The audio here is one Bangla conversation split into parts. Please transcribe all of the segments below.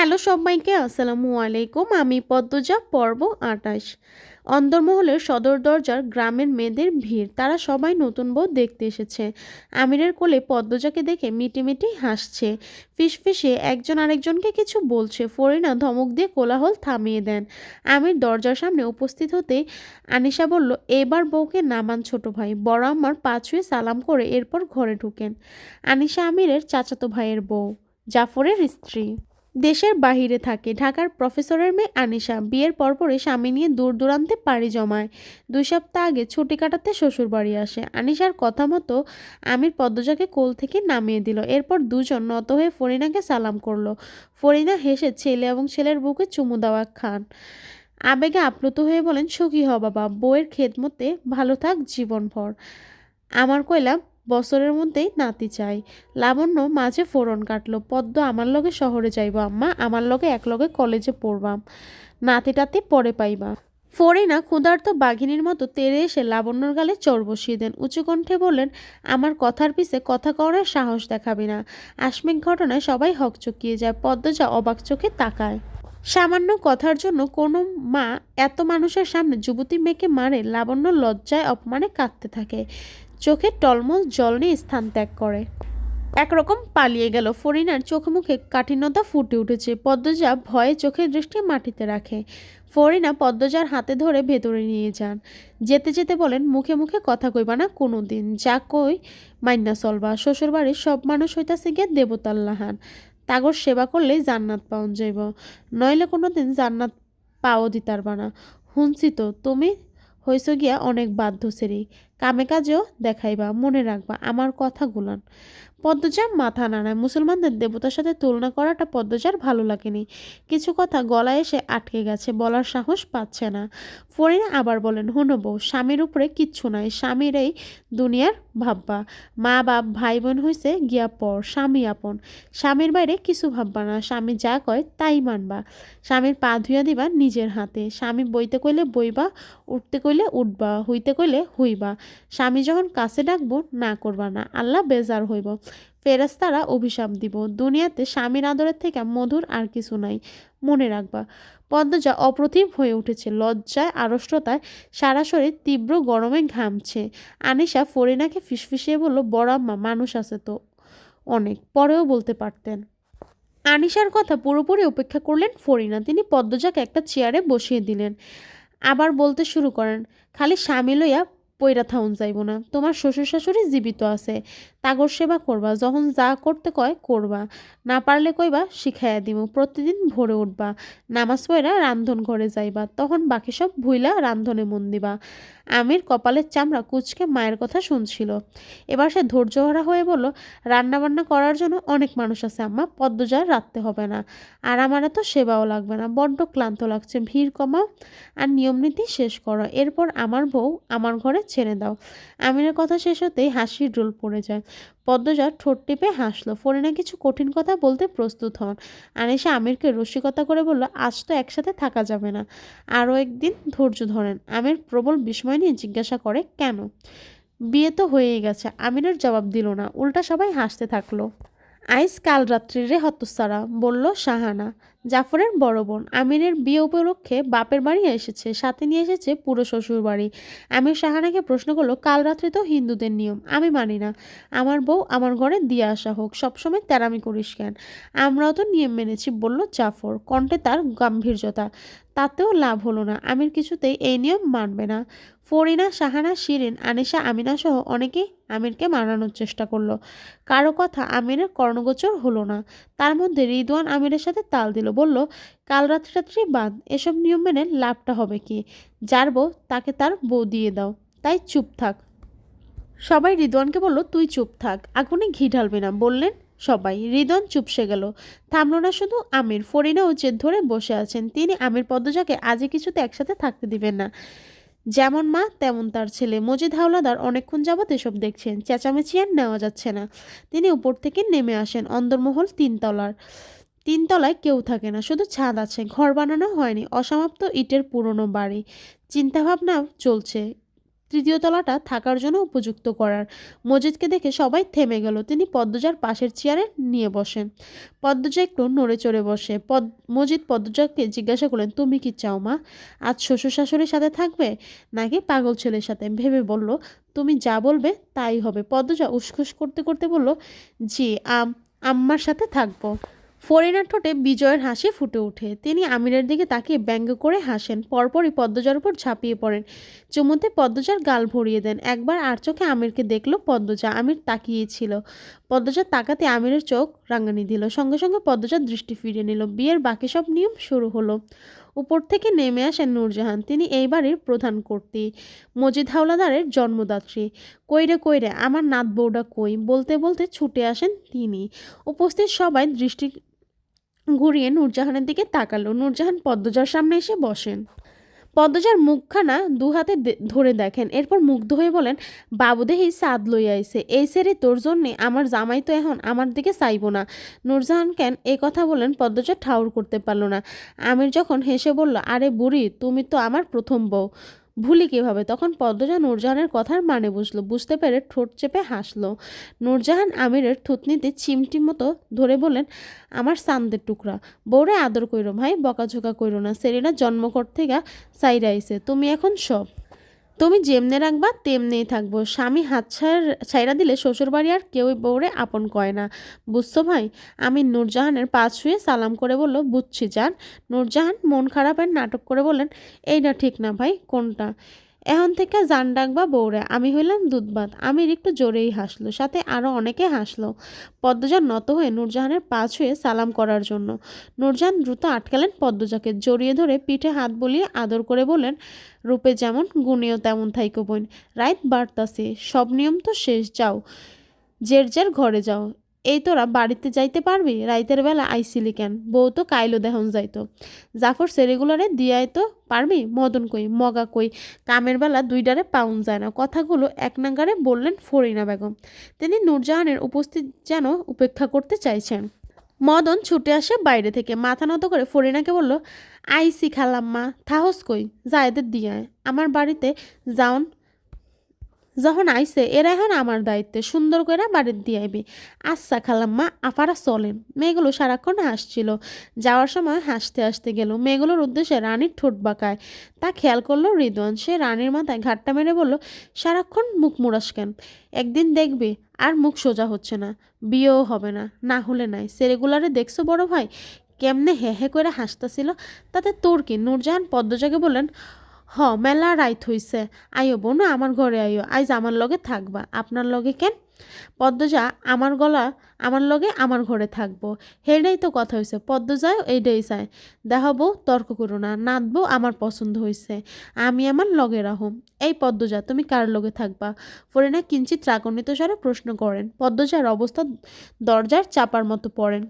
হ্যালো সবাইকে, আসসালামু আলাইকুম। আমি পদ্মজা, পর্ব আটাশ অন্দরমহলের সদর দরজার গ্রামের মেয়েদের ভিড়, তারা সবাই নতুন বউ দেখতে এসেছে। আমিরের কোলে পদ্মজাকে দেখে মিটিমিটি হাসছে। ফিসফিসে একজন আরেকজনকে কিছু বলছে, ফরিনা ধমক দিয়ে কোলাহল থামিয়ে দেন। আমির দরজার সামনে উপস্থিত হতে আনিশা বলল, এবার বউকে নামান ছোট ভাই। বড় আমার পা ছুঁয়ে সালাম করে এরপর ঘরে ঢুকেন আনিশা আমিরের চাচাতো ভাইয়ের বউ, জাফরের স্ত্রী। দেশের বাহিরে থাকে। ঢাকার প্রফেসরের মেয়ে আনিশা বিয়ের পরপরই স্বামী নিয়ে দূর দূরান্তে পাড়ি জমায়। দুই সপ্তাহ আগে ছুটি কাটাতে শ্বশুর বাড়ি আসে। আনিশার কথা মতো আমির পদ্মজাকে কোল থেকে নামিয়ে দিল। এরপর দুজন নত হয়ে ফরিনাকে সালাম করল। ফরিনা হেসে ছেলে এবং ছেলের বুকে চুমু দেওয়া খান। আবেগে আপ্লুত হয়ে বলেন, সুখী হ বাবা। বউয়ের খেদমতে ভালো থাক জীবনভর। আমার কইলাম বছরের মধ্যেই নাতি চাই। লাবণ্য মাঝে ফোড়ন কাটলো, পদ্ম আমার লগে শহরে যাইব আম্মা, আমার লগে এক লগে কলেজে পড়বাম। নাতি টাতি পরে পাইবা। ফরিনা ক্ষুধার্ত বাঘিনীর মতো তেড়ে এসে লাবণ্যর গালে চর বসিয়ে দেন। উঁচু কণ্ঠে বললেন, আমার কথার পিছে কথা করার সাহস দেখাবি না। আসমিক ঘটনায় সবাই হকচকিয়ে যায়, পদ্ম পদ্মজা অবাক চোখে তাকায়। সামান্য কথার জন্য কোনো মা এত মানুষের সামনে যুবতী মেয়েকে মারে, লাবণ্য লজ্জায়, অপমানে কাঁদতে থাকে। চোখে টলমল জল নিয়ে স্থান ত্যাগ করে। একরকম পালিয়ে গেল ফরিনার চোখে মুখে কাঠিন্যতা ফুটে উঠেছে। পদ্মজা ভয়ে চোখের দৃষ্টি মাটিতে রাখে। ফরিনা পদ্মজার হাতে ধরে ভেতরে নিয়ে যান। যেতে যেতে বলেন, মুখে মুখে কথা কইবা না কোনো দিন যা কই, মাইন্না চলবা। শ্বশুরবাড়ির সব মানুষ হইতাছে গিয়ে দেবতাল্লাহান তাগর সেবা করলেই জান্নাত পাওন যাইব। নইলে কোনো দিন জান্নাত পাও দিতারবা না। শুনছি তো, তুমি হইছ গিয়া অনেক বাধ্য সেরি কামে কাজেও দেখাইবা, মনে রাখবা, আমার কথাগুলান পদ্মজা মাথা নাড়ায়। মুসলমানদের দেবতার সাথে তুলনা করাটা পদ্মজার ভালো লাগেনি। কিছু কথা গলায় এসে আটকে গেছে, বলার সাহস পাচ্ছে না। ফরিনা আবার বলেন, হুনো বউ, স্বামীর উপরে কিচ্ছু নাই স্বামীর এই দুনিয়ার ভাববা। মা, বাপ ভাই বোন হইছে গিয়া পর, স্বামী আপন। স্বামীর বাইরে কিছু ভাববা না, স্বামী যা কয় তাই মানবা। স্বামীর পা ধুইয়া দিবা নিজের হাতে। স্বামী বইতে কইলে বইবা, উঠতে কইলে উঠবা, হইতে কইলে হইবা। স্বামী যখন কাছে ডাকবো, না করবা না, আল্লাহ বেজার হইব। ফেরেস্তারা অভিশাপ দিব। দুনিয়াতে স্বামীর আদরের থেকে মধুর আর কিছু নাই। মনে রাখবা পদ্মজা অপ্রতিম হয়ে উঠেছে, লজ্জায়, আড়ষ্টতায়, সারা শরীর তীব্র গরমে ঘামছে। আনিশা ফরিনাকে ফিসফিসিয়ে বলল, বড় আম্মা, মানুষ আছে তো অনেক। পরেও বলতে পারতেন। আনিশার কথা পুরোপুরি উপেক্ষা করলেন ফরিনা। তিনি পদ্মজাকে একটা চেয়ারে বসিয়ে দিলেন। আবার বলতে শুরু করেন, খালি স্বামী লইয়া পইরা থাউন যাইব না। তোমার শ্বশুর শাশুড়ি জীবিত আছে। তাগর সেবা করবা, যখন যা করতে কয় করবা। না পারলে কইবা, শিখাইয়া দিব প্রতিদিন ভোরে উঠবা। নামাজ পড়া রান্ধন ঘরে যাইবা, তখন বাকি সব ভুইলা রান্ধনে মন দিবা। আমির কপালের চামড়া কুচকে মায়ের কথা শুনছিল। এবার সে ধৈর্যহারা হয়ে বলল, রান্নাবান্না করার জন্য অনেক মানুষ আছে আম্মা, পদ্মজার রাখতে হবে না। আর আমার এত সেবাও লাগবে না, বড্ড ক্লান্ত লাগছে, ভিড় কমাও আর নিয়মনীতি শেষ করো। এরপর আমার বউ আমার ঘরে ছেড়ে দাও। আমিরের কথা শেষ হতেই হাসির ডোল পড়ে যায়। পদ্মজা ঠোঁট টিপে হাসলো। ফরিনা কিছু কঠিন কথা বলতে প্রস্তুত হন। আনিসা আমিরকে রসিকতা করে বলল, আজ তো একসাথে থাকা যাবে না। আরও একদিন ধৈর্য ধরেন। আমির প্রবল বিস্ময় নিয়ে জিজ্ঞাসা করে, কেন? বিয়ে তো হয়েই গেছে। আমিরের জবাব দিল না। উল্টা সবাই হাসতে থাকল। আইস কাল রাত্রিরে হতসারা বলল শাহানা। জাফরের বড় বোন। আমিরের বিয়ে উপলক্ষে বাপের বাড়ি এসেছে, সাথে নিয়ে এসেছে পুরো শ্বশুর বাড়ি। আমির শাহানাকে প্রশ্ন করল, কাল রাত্রে তো হিন্দুদের নিয়ম, আমি মানি না। আমার বউ আমার ঘরে দিয়ে আসা হোক, সবসময় তেরামি করিস কেন? আমরাও তো নিয়ম মেনেছি, বলল জাফর, কণ্ঠে তার গাম্ভীর্যতা। তাতেও লাভ হলো না, আমির কিছুতেই এই নিয়ম মানবে না। ফরিনা, শাহানা, শিরিন, আনিশা, আমিনা সহ অনেকেই আমিরকে মানানোর চেষ্টা করল। কারও কথা আমিরের কর্ণগোচর হলো না। তার মধ্যে রিদওয়ান আমিরের সাথে তাল দিল বলল, কাল রাত্রি রাত্রি বাদ, এসব নিয়ম মেনে লাভটা হবে কি? যার বউ তাকে তার বউ দিয়ে দাও। তাই চুপ থাক। সবাই রিদওয়ানকে বলল, তুই চুপ থাক, আগুনে ঘি ঢালবে না। বললেন সবাই। রিদন চুপসে গেল। থামলো না শুধু আমির ফরিনাও জেদ ধরে বসে আছেন। তিনি আমির পদ্মজাকে আজই কিছুতে একসাথে থাকতে দিবেন না। যেমন মা, তেমন তার ছেলে। মজিদ হাওলাদার অনেকক্ষণ যাবৎ এসব দেখছেন। চেঁচামেচি আর নেওয়া যাচ্ছে না। তিনি উপর থেকে নেমে আসেন। অন্দরমহল তিনতলার। তিনতলায় কেউ থাকে না, শুধু ছাদ আছে। ঘর বানানো হয়নি, অসমাপ্ত ইটের পুরনো বাড়ি। চিন্তাভাবনা চলছে, তৃতীয় তলাটা থাকার জন্য উপযুক্ত করার। মজিদকে দেখে সবাই থেমে গেল, তিনি পদ্মজার পাশের চেয়ারে নিয়ে বসেন। পদ্মজা একটু নড়ে চড়ে বসে। পদ মজিদ পদ্মজাকে জিজ্ঞাসা করলেন, তুমি কি চাও মা? আজ শ্বশুর শাশুড়ির সাথে থাকবে নাকি পাগল ছেলের সাথে? ভেবে বলল, তুমি যা বলবে তাই হবে। পদ্মজা উসখুস করতে করতে বলল, জি, আম, আম্মার সাথে থাকব। ফরিনার ঠোঁটে বিজয়ের হাসি ফুটে ওঠে। তিনি আমিরের দিকে তাকিয়ে ব্যঙ্গ করে হাসেন। পরপরই পদ্মজার উপর ঝাঁপিয়ে পড়েন। চুমুতে পদ্মজার গাল ভরিয়ে দেন। একবার আর চোখে আমিরকে দেখল পদ্মজা। আমির তাকিয়েছিল। পদ্মজা তাকাতে আমিরের চোখ রাঙানি দিল। সঙ্গে সঙ্গে পদ্মজার দৃষ্টি ফিরিয়ে নিল। বিয়ের বাকি সব নিয়ম শুরু হলো। উপর থেকে নেমে আসেন নূরজাহান। তিনি এই বাড়ির প্রধান কর্তী। মজিদ হাওলাদারের জন্মদাত্রী। কইরে কইরে, আমার নাত বউটা কই? বলতে বলতে ছুটে আসেন তিনি। উপস্থিত সবাই দৃষ্টি ঘুরিয়ে নূরজাহানের দিকে তাকালো। নূরজাহান পদ্মজার সামনে এসে বসেন। পদ্মজার মুখখানা দু হাতে ধরে দেখেন। এরপর মুগ্ধ হয়ে বলেন বাবুদেহি সাদ লইয়া আইছে। এই সেরে তোর জন্যে আমার জামাই তো এখন আমার দিকে চাইব না। নূরজাহান কেন এই কথা বলেন পদ্মজা ঠাউর করতে পারল না। আমির যখন হেসে বলল, আরে বুড়ি, তুমি তো আমার প্রথম বউ। ভুলি কীভাবে? তখন পদ্মজা নূরজাহানের কথার মানে বুঝলো, বুঝতে পেরে ঠোঁট চেপে হাসলো। নূরজাহান আমিরের থুতনিতে চিমটি মতো ধরে বলেন আমার সান্দের টুকরা। বউরে আদর কইরো ভাই, বকাঝোকা কইরো না। সেরিনা জন্মকর থেকে আইছে। তুমি এখন সব তুমি যেমনে রাখবা, তেমনেই থাকব। স্বামী হাত ছাইরা দিলে শ্বশুরবাড়ি আর কেউই বউরে আপন কয় না। বুঝছ ভাই? আমি নূরজাহানের পা ছুঁয়ে সালাম করে বলল, বুঝছি যান নূরজাহান মন খারাপের নাটক করে বললেন, এইটা ঠিক না ভাই, কোনটা? এখন থেকে জান ডাকবা বউরে আমি হইলাম দুধবাত আমির একটু জোরেই হাসলো, সাথে আরও অনেকে হাসলো। পদ্মজা নত হয়ে নূরজাহানের পা ছুঁয়ে সালাম করার জন্য। নূরজাহান দ্রুত আটকালেন পদ্মজাকে, জড়িয়ে ধরে পিঠে হাত বলিয়ে আদর করে বললেন, রূপে যেমন, গুণেও তেমন থাইকো বোন। রাইত বার্তাছে সব নিয়ম তো শেষ, যাও। জের জের ঘরে যাও। এই তোরা বাড়িতে যাইতে পারবি? রাইতের বেলা আইসিলি কেন? বউ তো কাইলো দেহন যাইতো। জাফর সেরেগুলারে দিয়াই তো পারবি? মদন কই? মগা কই? কামের বেলা দুইডারে পাউন যায় না। কথাগুলো এক নাগারে বললেন ফরিনা বেগম। তিনি নূরজাহানের উপস্থিত যেন উপেক্ষা করতে চাইছেন। মদন ছুটে আসে বাইরে থেকে। মাথা নত করে ফরিনাকে বলল আইসি খালাম্মা, থাহস কই? জায়দের দিয়ায়। আমার বাড়িতে যাওন যখন আইসে এরা এখন আমার দায়িত্বে। সুন্দর করে বাড়ির দিয়ে আইবি। আচ্ছা খালাম্মা, আপারা চলেন। মেয়েগুলো সারাক্ষণ হাসছিল। যাওয়ার সময় হাসতে হাসতে গেল। মেয়েগুলোর উদ্দেশ্যে রানীর ঠোঁট বাঁকায়। তা খেয়াল করল রিদওয়ান। সে রানীর মাথায় ঘাটটা মেরে বলল, সারাক্ষণ মুখ মুড়াস কেন? একদিন দেখবি, আর মুখ সোজা হচ্ছে না। বিয়েও হবে না না হলে নাই। সেরেগুলারে দেখছ বড় ভাই? কেমনে হে হে করে হাসতাছিল। তাতে তোর কি? নূরজাহান পদ্মজাকে বললেন হ, মেলা রাইত হইছে। আইও বোন, আমার ঘরে আইও আইজ আমার লগে থাকবা। আপনার লগে কেন? পদ্মজা, আমার গলা, আমার লগে আমার ঘরে থাকব। হেডাই তো কথা হয়েছে পদ্মজাও এইটাই চায়। দেখাবো তর্ক করো না। নাচবো আমার পছন্দ হয়েছে আমি আমার লগে রাহম এই পদ্মজা, তুমি কার লগে থাকবা? ফরিনা কিঞ্চিত রাগান্বিত স্বরে প্রশ্ন করেন। পদ্মজার অবস্থা দরজার চাপার মতো পড়েন।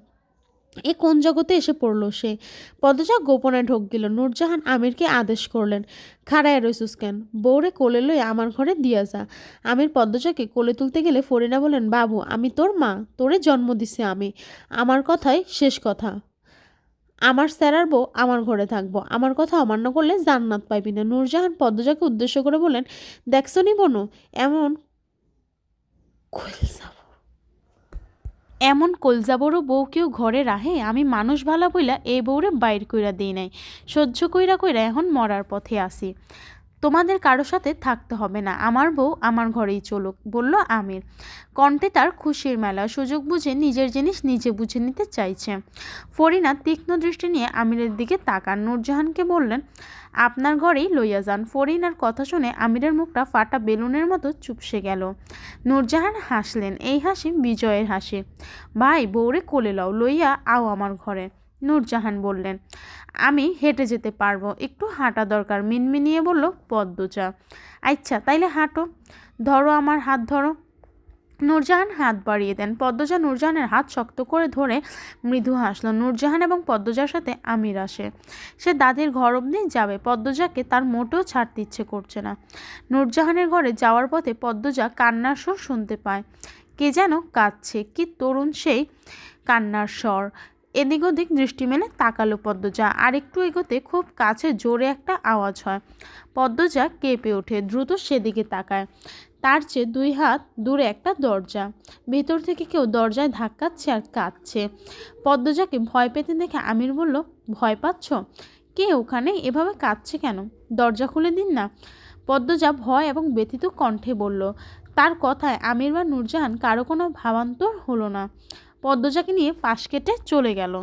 এ কোন জগতে এসে পড়ল সে? পদ্মজা গোপনে ঢোক গেল। নূরজাহান আমিরকে আদেশ করলেন, খাড়ায় রইসুস কেন? বউরে কোলে লই আমার ঘরে দিয়া যা। আমির পদ্মজাকে কোলে তুলতে গেলে ফরিনা বলেন বাবু, আমি তোর মা, তোরে জন্ম দিছে আমি। আমার কথাই শেষ কথা। আমার স্যারার বউ আমার ঘরে থাকব। আমার কথা অমান্য করলে জান্নাত পাইবি না। নূরজাহান পদ্মজাকে উদ্দেশ্য করে বলেন দেখছ নি বোনো, এমন এমন কলজাবড় বউ কেউ ঘরে রাহে আমি মানুষ ভালা বইলা এই বউরে বাইর কইরা দিই নাই। সহ্য কইরা কইরা এখন মরার পথে আসি তোমাদের কারও সাথে থাকতে হবে না, আমার বউ আমার ঘরেই চলুক, বলল আমির। কণ্ঠে তার খুশির মেলা সুযোগ বুঝে নিজের জিনিস নিজে বুঝে নিতে চাইছে। ফরিনা তীক্ষ্ণ দৃষ্টি নিয়ে আমিরের দিকে তাকান। নূরজাহানকে বললেন, আপনার ঘরেই লইয়া যান। ফরিনার কথা শুনে আমিরের মুখটা ফাটা বেলুনের মতো চুপসে গেল। নূরজাহান হাসলেন, এই হাসি বিজয়ের হাসি। ভাই, বউরে কোলে লও, লইয়া আও আমার ঘরে। নূরজাহান বললেন আমি হেঁটে যেতে পারব। একটু হাঁটা দরকার। মিনমিনিয়ে বলল, পদ্মচা। আচ্ছা তাইলে হাঁটো। ধরো আমার হাত ধরো। নূরজাহান হাত বাড়িয়ে দেন। পদ্মজা নূরজাহানের হাত শক্ত করে ধরে মৃদু হাসলো। নূরজাহান এবং পদ্মজার সাথে আমির আসে। সে দাদির ঘর অবধি যাবে। পদ্মজাকে তার মোটেও ছাড়তে ইচ্ছে করছে না। নূরজাহানের ঘরে যাওয়ার পথে পদ্মজা কান্নার স্বর শুনতে পায়। কে যেন কাঁদছে। কি তরুণ সেই কান্নার স্বর। এদিক ওদিক দৃষ্টি মেলে তাকালো পদ্মজা। আর একটু এগোতে খুব কাছে জোরে একটা আওয়াজ হয়। পদ্মজা কেঁপে ওঠে, দ্রুত সেদিকে তাকায়। তার চেয়ে দুই হাত দূরে একটা দরজা। ভেতর থেকে কেউ দরজায় ধাক্কাচ্ছে আর কাঁদছে। পদ্মজাকে ভয় পেতে দেখে আমির বলল, ভয় পাচ্ছ? কে ওখানে? এভাবে কাঁদছে কেন? দরজা খুলে দিন না। পদ্মজা ভয় এবং ব্যথিত কণ্ঠে বলল, তার কথায় আমির বা নূরজাহান কারও কোনো ভাবান্তর হলো না। পদ্মজাকে নিয়ে পাশ কেটে চলে গেল।